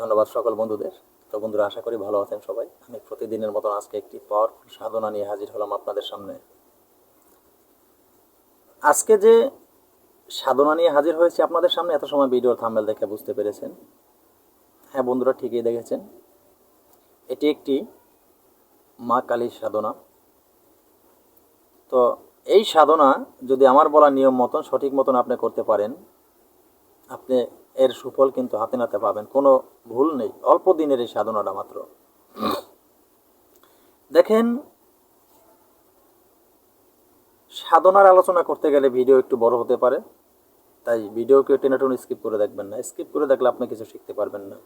ধন্যবাদ সকল বন্ধুদের। তো বন্ধুরা, আশা করি ভালো আছেন সবাই। আমি প্রতিদিনের মতন আজকে একটি পাওয়ারফুল সাধনা নিয়ে হাজির হলাম আপনাদের সামনে। আজকে যে সাধনা নিয়ে হাজির হয়েছে আপনাদের সামনে, এত সময় ভিডিওর থাম্বেল দেখে বুঝতে পেরেছেন। হ্যাঁ বন্ধুরা, ঠিকই দেখেছেন। এটি একটি মা কালীর সাধনা। তো এই সাধনা যদি আমার বলা নিয়ম মতন, সঠিক মতন আপনি করতে পারেন, আপনি এর সুফল কিন্তু হাতে নাতে পাবেন। কোনো ভুল নেই। অল্প দিনের এই সাধনাটা মাত্র। দেখেন, সাধনার আলোচনা করতে গেলে ভিডিও একটু বড় হতে পারে। তাই ভিডিওকে টেনে টেনে স্কিপ করে দেখবেন না। স্কিপ করে দেখলে আপনি কিছু শিখতে পারবেন না।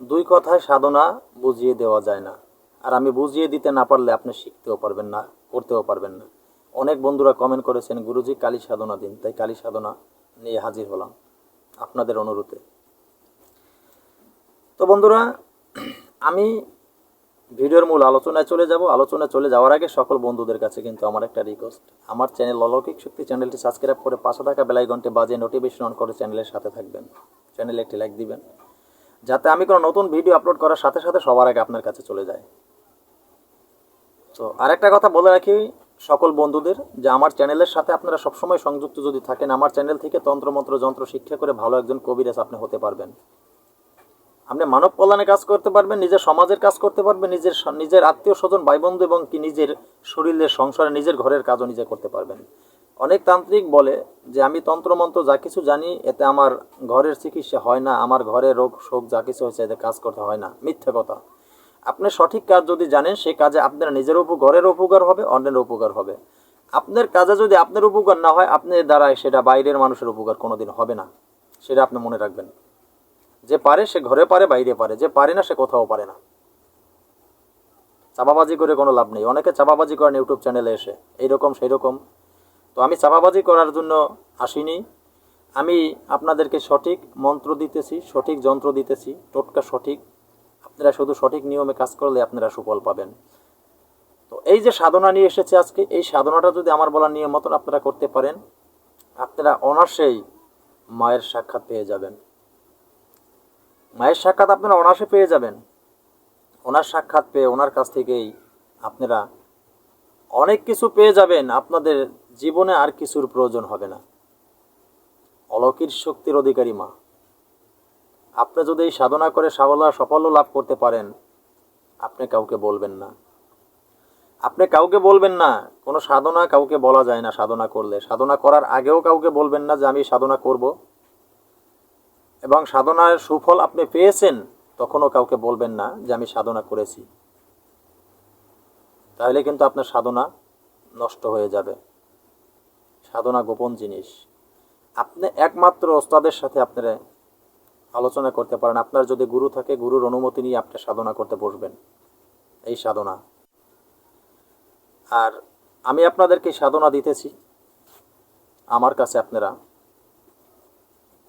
দুই কথায় সাধনা বুঝিয়ে দেওয়া যায় না। আর আমি বুঝিয়ে দিতে না পারলে আপনি শিখতেও পারবেন না, করতেও পারবেন না। অনেক বন্ধুরা কমেন্ট করেছেন, গুরুজি, কালী সাধনা দিন। তাই কালী সাধনা নিয়ে হাজির হলাম। আপনাদের অনুরোধে। তো বন্ধুরা, আমি ভিডিওর মূল আলোচনায় চলে যাব। আলোচনায় চলে যাওয়ার আগে সকল বন্ধুদের কাছে কিন্তু আমার একটা রিকোয়েস্ট আমার চ্যানেল অলৌকিক শক্তি চ্যানেলটি সাবস্ক্রাইব করে পাশে থাকা বেলাই ঘন্টে বাজে নোটিফিকেশন অন করে চ্যানেলের সাথে থাকবেন। চ্যানেলে একটি লাইক দিবেন, যাতে আমি কোনো নতুন ভিডিও আপলোড করার সাথে সাথে সবার আগে আপনার কাছে চলে যায়। তো আরেকটা কথা বলে রাখি সকল বন্ধুদের যে আমার চ্যানেলের সাথে আপনারা সবসময় সংযুক্ত যদি থাকেন, আমার চ্যানেল থেকে তন্ত্রমন্ত্র, যন্ত্র শিক্ষা করে ভালো একজন কবিরাজ আপনি হতে পারবেন। আপনি মানব কল্যাণে কাজ করতে পারবেন, নিজের সমাজের কাজ করতে পারবেন, নিজের নিজের আত্মীয় স্বজন ভাই বন্ধু এবং কি নিজের শরীরের সংসারে, নিজের ঘরের কাজও নিজে করতে পারবেন। অনেক তান্ত্রিক বলে যে, আমি তন্ত্রমন্ত্র যা কিছু জানি, এতে আমার ঘরের চিকিৎসা হয় না, আমার ঘরে রোগ শোক যা কিছু হয়েছে, এতে কাজ করতে হয় না। মিথ্যে কথা। আপনি সঠিক কাজ যদি জানেন, সেই কাজে আপনার নিজের ঘরের উপকার হবে, অন্যের উপকার হবে। আপনার কাজে যদি আপনার উপকার না হয় আপনার দ্বারাই সেটা বাইরের মানুষের উপকার কোনোদিন হবে না। সেটা আপনি মনে রাখবেন। যে পারে, সে ঘরে পারে, বাইরে পারে। যে পারে না, সে কোথাও পারে না। চাপাবাজি করে কোনো লাভ নেই। অনেকে চাপাবাজি করেন ইউটিউব চ্যানেলে এসে। এইরকম সেই রকম তো আমি চাপাবাজি করার জন্য আসিনি। আমি আপনাদেরকে সঠিক মন্ত্র দিতেছি, সঠিক যন্ত্র দিতেছি। টোটকা সঠিক। আপনারা শুধু সঠিক নিয়মে কাজ করলে আপনারা সুফল পাবেন। তো এই যে সাধনা নিয়ে এসেছে আজকে, এই সাধনাটা যদি আমার বলা নিয়ম মতন আপনারা করতে পারেন, আপনারা অনার্সেই মায়ের সাক্ষাৎ পেয়ে যাবেন। মায়ের সাক্ষাৎ আপনারা অনার্সে পেয়ে যাবেন। ওনার সাক্ষাৎ পেয়ে, ওনার কাছ থেকেই আপনারা অনেক কিছু পেয়ে যাবেন। আপনাদের জীবনে আর কিছুর প্রয়োজন হবে না। অলৌকিক শক্তির অধিকারী মা। আপনি যদি এই সাধনা করে সাফল্য সাফল্য লাভ করতে পারেন, আপনি কাউকে বলবেন না। আপনি কাউকে বলবেন না, কোনো সাধনা কাউকে বলা যায় না সাধনা করলে। সাধনা করার আগেও কাউকে বলবেন না যে আমি সাধনা করব। এবং সাধনার সুফল আপনি পেয়েছেন, তখনও কাউকে বলবেন না যে আমি সাধনা করেছি। তাহলে কিন্তু আপনার সাধনা নষ্ট হয়ে যাবে। সাধনা গোপন জিনিস। আপনি একমাত্র ওস্তাদের সাথে আপনারা আলোচনা করতে পারেন। আপনার যদি গুরু থাকে, গুরুর অনুমতি নিয়ে আপনি সাধনা করতে বসবেন। এই সাধনা। আর আমি আপনাদেরকে সাধনা দিতেছি। আমার কাছে আপনারা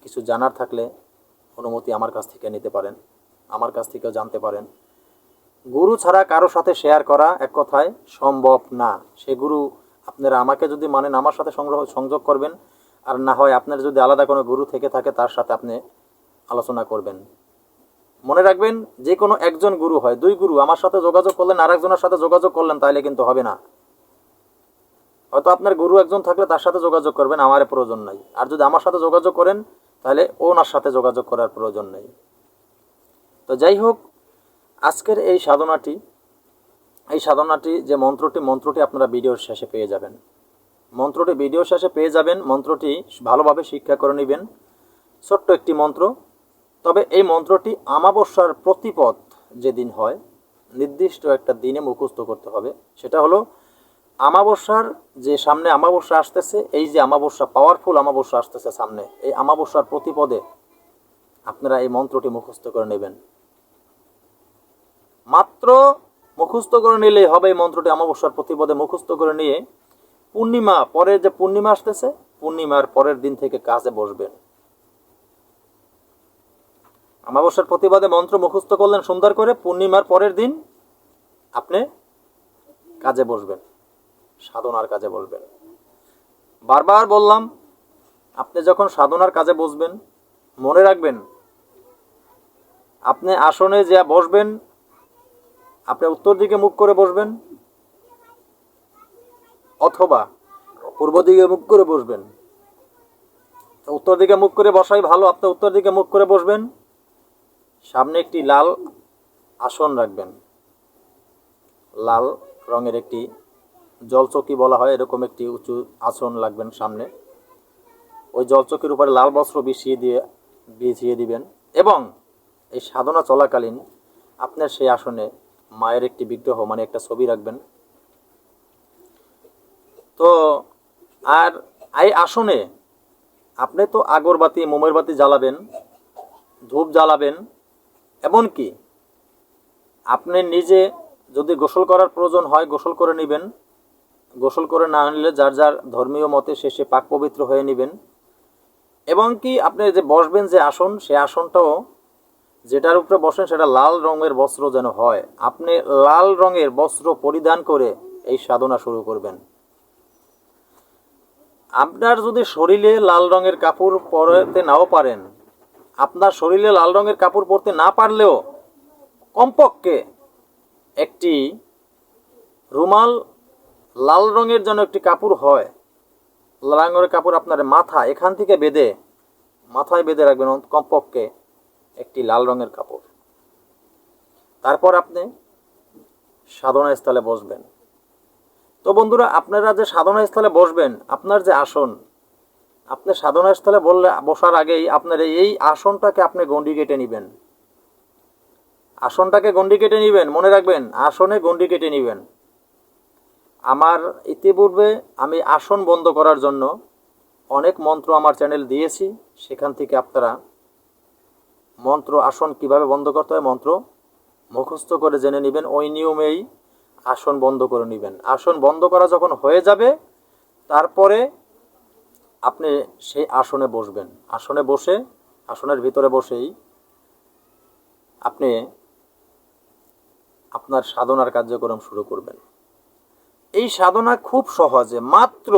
কিছু জানার থাকলে অনুমতি আমার কাছ থেকে নিতে পারেন। আমার কাছ থেকেও জানতে পারেন। গুরু ছাড়া কারও সাথে শেয়ার করা এক কথায় সম্ভব না। সে গুরু আপনারা আমাকে যদি মানেন, আমার সাথে সংগ্রহ সংযোগ করবেন। আর না হয় আপনার যদি আলাদা কোনো গুরু থেকে থাকে, তার সাথে আপনি আলোচনা করবেন। মনে রাখবেন যে কোনো একজন গুরু হয়, দুই গুরু আমার সাথে যোগাযোগ করলেন আর একজনের সাথে যোগাযোগ করলেন তাহলে কিন্তু হবে না। হয়তো আপনার গুরু একজন থাকলে তার সাথে যোগাযোগ করবেন, আমার প্রয়োজন নাই। আর যদি আমার সাথে যোগাযোগ করেন তাহলে ওনার সাথে যোগাযোগ করার প্রয়োজন নেই। তো যাই হোক, আজকের এই সাধনাটি এই সাধনাটি যে মন্ত্রটি মন্ত্রটি আপনারা ভিডিওর শেষে পেয়ে যাবেন। মন্ত্রটি ভিডিও শেষে পেয়ে যাবেন, মন্ত্রটি ভালোভাবে শিক্ষা করে নেবেন। ছোট্ট একটি মন্ত্র তবে এই মন্ত্রটি আমাবস্যার প্রতিপদ যেদিন হয়, নির্দিষ্ট একটা দিনে মুখস্থ করতে হবে। সেটা হলো, আমাবস্যার যে সামনে আমাবস্যা আসতেছে, এই যে আমাবস্যা পাওয়ারফুল আমাবস্যা আসতেছে সামনে, এই আমাবস্যার প্রতিপদে আপনারা এই মন্ত্রটি মুখস্থ করে নেবেন। মাত্র মুখস্থ করে নিলেই হবে এই মন্ত্রটি অমাবস্যার প্রতিপদে মুখস্থ করে নিয়ে, পূর্ণিমা, পরের যে পূর্ণিমা আসতেছে, পূর্ণিমার পরের দিন থেকে কাজে বসবেন। অমাবস্যার প্রতিবাদে মন্ত্র মুখস্থ করলেন সুন্দর করে, পূর্ণিমার পরের দিন আপনি কাজে বসবেন, সাধনার কাজে বসবেন। বারবার বললাম, আপনি যখন সাধনার কাজে বসবেন, মনে রাখবেন, আপনি আসনে যে বসবেন, আপনি উত্তর দিকে মুখ করে বসবেন, অথবা পূর্ব দিকে মুখ করে বসবেন। উত্তর দিকে মুখ করে বসাই ভালো, আপনি উত্তর দিকে মুখ করে বসবেন। সামনে একটি লাল আসন রাখবেন। লাল রঙের একটি জলচকি বলা হয়, এরকম একটি উঁচু আসন লাগবেন সামনে। ওই জলচকির উপরে লাল বস্ত্র বিছিয়ে দিয়ে, বিছিয়ে দিবেন এবং এই সাধনা চলাকালীন আপনার সেই আসনে মায়ের একটি বিগ্রহ মানে একটা ছবি রাখবেন। তো আর এই আসনে আপনি তো আগরবাতি মোমের বাতি জ্বালাবেন, ধূপ জ্বালাবেন এমনকি আপনি নিজে যদি গোসল করার প্রয়োজন হয়, গোসল করে নেবেন। গোসল করে না নিলে যার যার ধর্মীয় মতে শেষে পাক পবিত্র হয়ে নেবেন। এবং কি আপনি যে বসবেন যে আসন, সে আসনটাও যেটার উপরে বসেন সেটা লাল রঙের বস্ত্র যেন হয়। আপনি লাল রঙের বস্ত্র পরিধান করে এই সাধনা শুরু করবেন। আপনার যদি শরীরে লাল রঙের কাপড় পরতে নাও পারেন আপনার শরীরে লাল রঙের কাপড় পরতে না পারলেও কমপক্ষে একটি রুমাল লাল রঙের যেন একটি কাপড় হয়, লাল রঙের কাপড় আপনার মাথা এখান থেকে বেঁধে, মাথায় বেঁধে রাখবেন কমপক্ষে একটি লাল রঙের কাপড়। তারপর আপনি সাধনা স্থলে বসবেন। তো বন্ধুরা, আপনারা যে সাধনা স্থলে বসবেন, আপনার যে আসন আপনি সাধনা স্থলে বললে, বসার আগেই আপনার এই আসনটাকে আপনি গন্ডি কেটে নেবেন। আসনটাকে গন্ডি কেটে নেবেন, মনে রাখবেন, আসনে গন্ডি কেটে নেবেন। আমার ইতিপূর্বে আমি আসন বন্ধ করার জন্য অনেক মন্ত্র আমার চ্যানেল দিয়েছি, সেখান থেকে আপনারা মন্ত্র আসন কীভাবে বন্ধ করতে হয়, মন্ত্র মুখস্থ করে জেনে নেবেন, ওই নিয়মেই আসন বন্ধ করে নেবেন। আসন বন্ধ করা যখন হয়ে যাবে, তারপরে আপনি সেই আসনে বসবেন। আসনে বসে, আসনের ভিতরে বসেই আপনি আপনার সাধনার কার্যক্রম শুরু করবেন। এই সাধনা খুব সহজে, মাত্র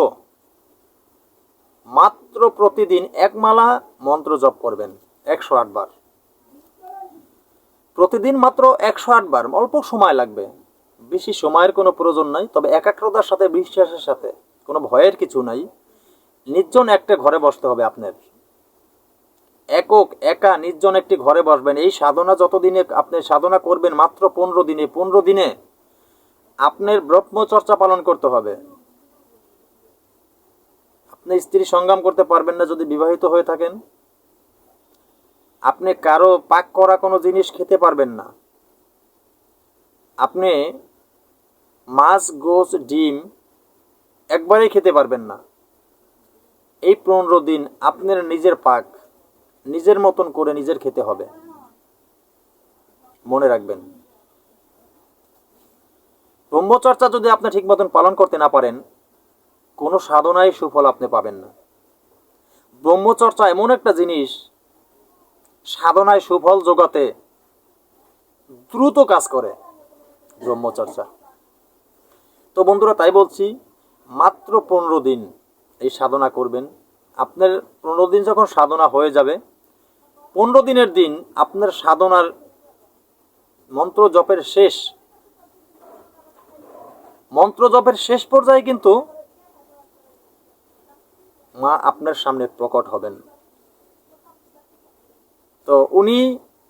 মাত্র প্রতিদিন এক মালা মন্ত্র জপ করবেন, একশো বার। প্রতিদিন মাত্র একশো বার, অল্প সময় লাগবে। বেশি সময়ের কোনো প্রয়োজন নাই, তবে একাগ্রতার সাথে, বিশ্বাসের সাথে, কোনো ভয়ের কিছু নাই। নির্জন একটা ঘরে বসতে হবে আপনার। একক, একা নির্জন একটি ঘরে বসবেন। এই সাধনা যতদিনে আপনি সাধনা করবেন, মাত্র পনেরো দিনে পনেরো দিনে আপনার ব্রহ্মচর্চা পালন করতে হবে। আপনি স্ত্রী সংগ্রাম করতে পারবেন না যদি বিবাহিত হয়ে থাকেন। আপনি কারও পাক করা কোনো জিনিস খেতে পারবেন না। আপনি মাছ গোস ডিম একবারেই খেতে পারবেন না। এই পনেরো দিন আপনার নিজের পাক নিজের মতন করে নিজের খেতে হবে। মনে রাখবেন। ব্রহ্মচর্চা যদি আপনি ঠিক মতন পালন করতে না পারেন, কোনো সাধনায় সুফল আপনি পাবেন না। ব্রহ্মচর্চা এমন একটা জিনিস, সাধনায় সুফল জোগাতে দ্রুত কাজ করে ব্রহ্মচর্চা। তো বন্ধুরা, তাই বলছি, মাত্র পনেরো দিন এই সাধনা করবেন। আপনার পনেরো দিন যখন সাধনা হয়ে যাবে, পনেরো দিনের দিন আপনার সাধনার মন্ত্র জপের শেষ। মন্ত্র জপের শেষ পর্যায়ে কিন্তু মা আপনার সামনে প্রকট হবেন। তো উনি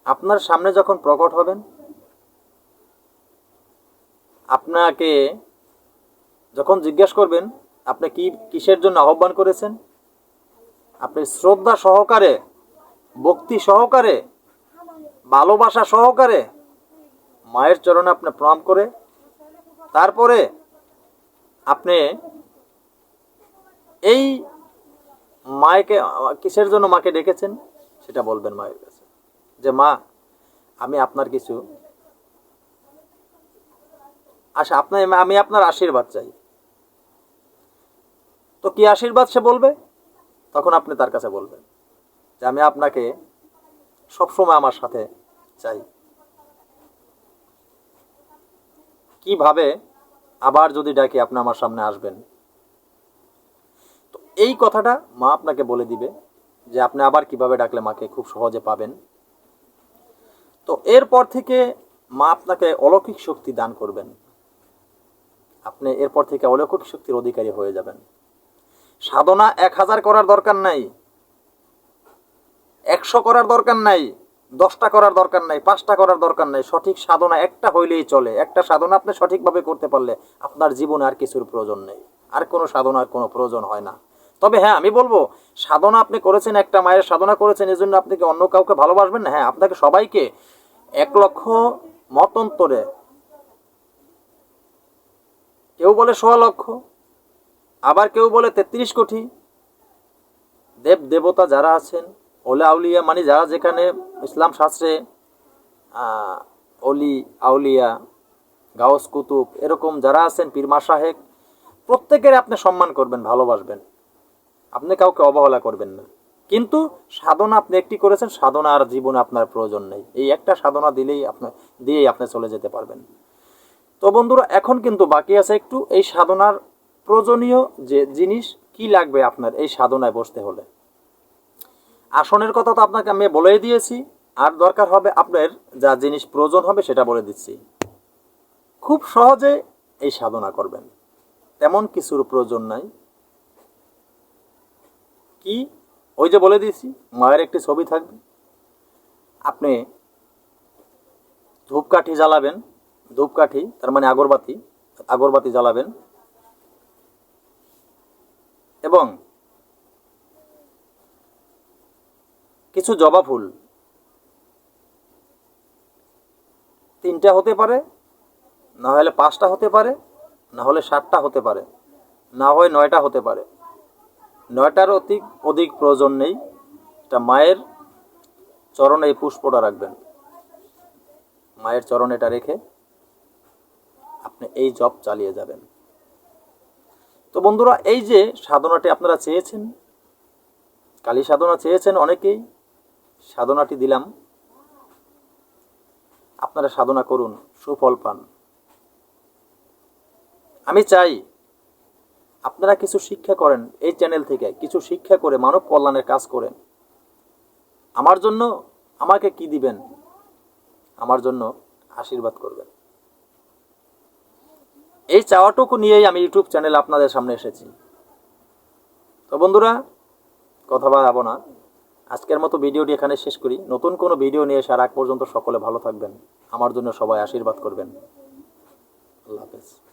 আপনার সামনে যখন প্রকট হবেন, আপনাকে যখন জিজ্ঞেস করবেন আপনি কি কিসের জন্য আহ্বান করেছেন? আপনি শ্রদ্ধা সহকারে, ভক্তি সহকারে, ভালোবাসা সহকারে মায়ের চরণে আপনি প্রণাম করে, তারপরে আপনি এই মায়েকে, কিসের জন্য মাকে ডেকেছেন? সেটা বলবেন মায়ের কাছে। যে মা, আমি আপনার কিছু আচ্ছা আপনার, আমি আপনার আশীর্বাদ চাই। তো কি আশীর্বাদ সে বলবে? তখন আপনি তার কাছে বলবেন যে, আমি আপনাকে সবসময় আমার সাথে চাই। কীভাবে আবার যদি ডাকি আপনি আমার সামনে আসবেন? তো এই কথাটা মা আপনাকে বলে দিবে যে, আপনি আবার কীভাবে ডাকলে মাকে খুব সহজে পাবেন? তো এরপর থেকে মা আপনাকে অলৌকিক শক্তি দান করবেন। আপনি এরপর থেকে অলৌকিক শক্তির অধিকারী হয়ে যাবেন। সাধনা এক হাজার করার দরকার নাই। একশো করার দরকার নাই, দশটা করার দরকার নাই, পাঁচটা করার দরকার নাই। সঠিক সাধনা একটা হইলেই চলে। একটা সাধনা আপনি সঠিকভাবে করতে পারলে আপনার জীবনে আর কিছুর প্রয়োজন নেই। আর কোনো সাধনার কোনো প্রয়োজন হয় না। তবে হ্যাঁ আমি বলব, সাধনা আপনি করেছেন, একটা মায়ের সাধনা করেছেন এই জন্য আপনি কি অন্য কাউকে ভালোবাসবেন না? হ্যাঁ আপনাকে সবাইকে এক লক্ষ মতন্তরে কেউ বলে সোয়া লক্ষ আবার কেউ বলে তেত্রিশ কোটি। দেব দেবতা যারা আছেন, ওলে আউলিয়া মানে যারা যেখানে ইসলাম শাস্ত্রে অলি আউলিয়া, গাউস কুতুব এরকম যারা আছেন পীরমা সাহেব, প্রত্যেকের আপনি সম্মান করবেন, ভালোবাসবেন। আপনি কাউকে অবহেলা করবেন না। কিন্তু সাধনা আপনি একটি করেছেন সাধনা আর জীবনে আপনার প্রয়োজন নেই। এই একটা সাধনা দিলেই আপনার দিয়েই আপনি চলে যেতে পারবেন। তো বন্ধুরা, এখন কিন্তু বাকি আছে একটু এই সাধনার প্রয়োজনীয় যে জিনিস কি লাগবে আপনার এই সাধনায় বসতে হলে? আসনের কথা তো আপনাকে আমি বলেই দিয়েছি, আর দরকার হবে আপনার যা জিনিস প্রয়োজন হবে সেটা বলে দিচ্ছি। খুব সহজে এই সাধনা করবেন। তেমন কিছুর প্রয়োজন নাই। কি? ওই যে বলে দিয়েছি, মায়ের একটি ছবি থাকবে। আপনি ধূপকাঠি জ্বালাবেন, ধূপকাঠি, তার মানে আগরবাতি আগরবাতি জ্বালাবেন। এবং কিছু জবা ফুল। তিনটা হতে পারে, না হলে পাঁচটা হতে পারে, না হলে সাতটা হতে পারে, না হয় নয়টা হতে পারে। নয়টার অধিক অধিক প্রয়োজন নেই, এটা মায়ের চরণে এই পুষ্পটা রাখবেন। মায়ের চরণে এটা রেখে আপনি এই জব চালিয়ে যাবেন। তো বন্ধুরা, এই যে সাধনাটি আপনারা চেয়েছেন, কালী সাধনা চেয়েছেন অনেকেই, সাধনাটি দিলাম। আপনারা সাধনা করুন, সুফল পান। আমি চাই আপনারা কিছু শিক্ষা করেন এই চ্যানেল থেকে, কিছু শিক্ষা করে মানব কল্যাণের কাজ করেন। আমার জন্য আমাকে কি দিবেন? আমার জন্য আশীর্বাদ করবেন। এই চাওয়াটুকু নিয়েই আমি ইউটিউব চ্যানেল আপনাদের সামনে এসেছি। তো বন্ধুরা, কথা বাড়াবো না। আজকের মতো ভিডিওটি এখানে শেষ করি। নতুন কোনো ভিডিও নিয়ে এসে আগ পর্যন্ত সকলে ভালো থাকবেন। আমার জন্য সবাই আশীর্বাদ করবেন। আল্লাহ হাফেজ।